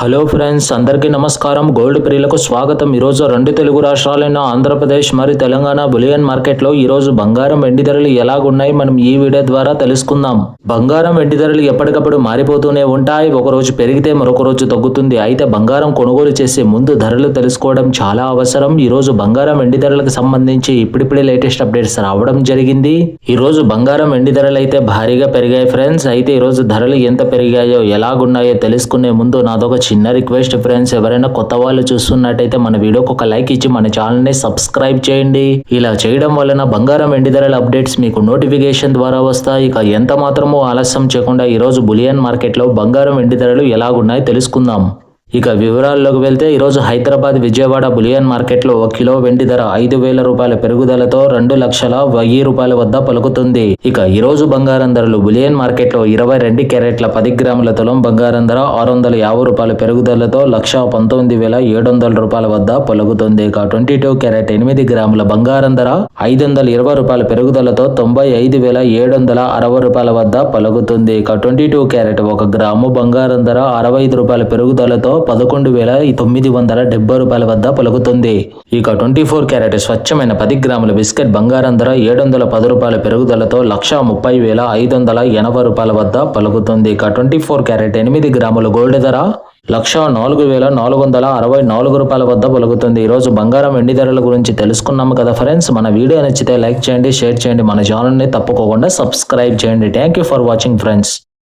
Hello friends అందరికీ నమస్కారం. Gold ప్రియులకు స్వాగతం. ఈరోజు రెండు తెలుగు రాష్ట్రాలైన ఆంధ్రప్రదేశ్ మరియు తెలంగాణ బులియన్ మార్కెట్లో ఈరోజు బంగారం వెండి ధరలు ఎలాగున్నాయి మనం ఈ వీడియో ద్వారా తెలుసుకుందాం. బంగారం వెండి ధరలు ఎప్పటికప్పుడు మారిపోతూనే ఉంటాయి. ఒక రోజు పెరిగితే మరొక రోజు తగ్గుతుంది. అయితే బంగారం కొనుగోలు చేసే ముందు ధరలు తెలుసుకోవడం చాలా అవసరం. ఈరోజు బంగారం వెండి ధరలకు సంబంధించి ఇప్పుడిప్పుడే లేటెస్ట్ అప్డేట్స్ రావడం జరిగింది. ఈరోజు బంగారం వెండి ధరలు అయితే భారీగా పెరిగాయి ఫ్రెండ్స్. అయితే ఈ రోజు ధరలు ఎంత పెరిగాయో ఎలాగున్నాయో తెలుసుకునే ముందు నాదొక చిన్న రిక్వెస్ట్ ఫ్రెండ్స్ ఎవరైనా కొత్త వాళ్ళు చూస్తున్నట్టయితే మన వీడియోకి ఒక లైక్ ఇచ్చి మన ఛానల్ని సబ్స్క్రైబ్ చేయండి. ఇలా చేయడం వలన బంగారం వెండి ధరల అప్డేట్స్ మీకు నోటిఫికేషన్ ద్వారా వస్తాయి. ఇక ఎంత మాత్రమూ ఆలస్యం చేయకుండా ఈరోజు బులియన్ మార్కెట్లో బంగారం వెండి ధరలు ఎలాగున్నాయో తెలుసుకుందాం. ఇక వివరాల్లోకి వెళ్తే ఈరోజు హైదరాబాద్ విజయవాడ బులియన్ మార్కెట్లో ఒక కిలో వెండి ధర ఐదు వేల రూపాయల పెరుగుదలతో రెండు లక్షల వెయ్యి రూపాయల వద్ద పలుకుతుంది. ఇక ఈరోజు బంగారం ధరలు బులియన్ మార్కెట్లో ఇరవై రెండు క్యారెట్ల పది గ్రాముల తులం బంగారం ధర ఆరు వందల యాభై రూపాయల పెరుగుదలతో లక్ష పంతొమ్మిది వేల ఏడు వందల రూపాయల వద్ద పలుకుతుంది. ఇక ట్వంటీ టూ క్యారెట్ ఎనిమిది గ్రాముల బంగారం ధర ఐదు వందల ఇరవై రూపాయల పెరుగుదలతో తొంభై ఐదు వేల ఏడు వందల అరవై రూపాయల వద్ద పలుకుతుంది. ఇక ట్వంటీ టూ క్యారెట్ ఒక గ్రాము బంగారం ధర అరవై ఐదు రూపాయల పెరుగుదలతో పదకొండు వేల తొమ్మిది వందల డెబ్బై రూపాయల వద్ద పలుకుతుంది. ఇక ట్వంటీ ఫోర్ క్యారెట్ స్వచ్ఛమైన పది గ్రాముల బిస్కెట్ బంగారం ధర ఏడు వందల పది రూపాయల పెరుగుదలతో లక్ష ముప్పై వేల ఐదు వందల ఎనభై రూపాయల వద్ద పలుకుతుంది. ఇక ట్వంటీ ఫోర్ క్యారెట్ ఎనిమిది గ్రాముల గోల్డ్ ధర లక్ష నాలుగు వేల నాలుగు వందల అరవై నాలుగు రూపాయల వద్ద పలుకుతుంది. ఈరోజు బంగారం వెండి ధరల గురించి తెలుసుకున్నాము కదా ఫ్రెండ్స్. మన వీడియో నచ్చితే లైక్ చేయండి షేర్ చేయండి. మన ఛానల్ని తప్పకుండా సబ్స్క్రైబ్ చేయండి. Thank you for watching friends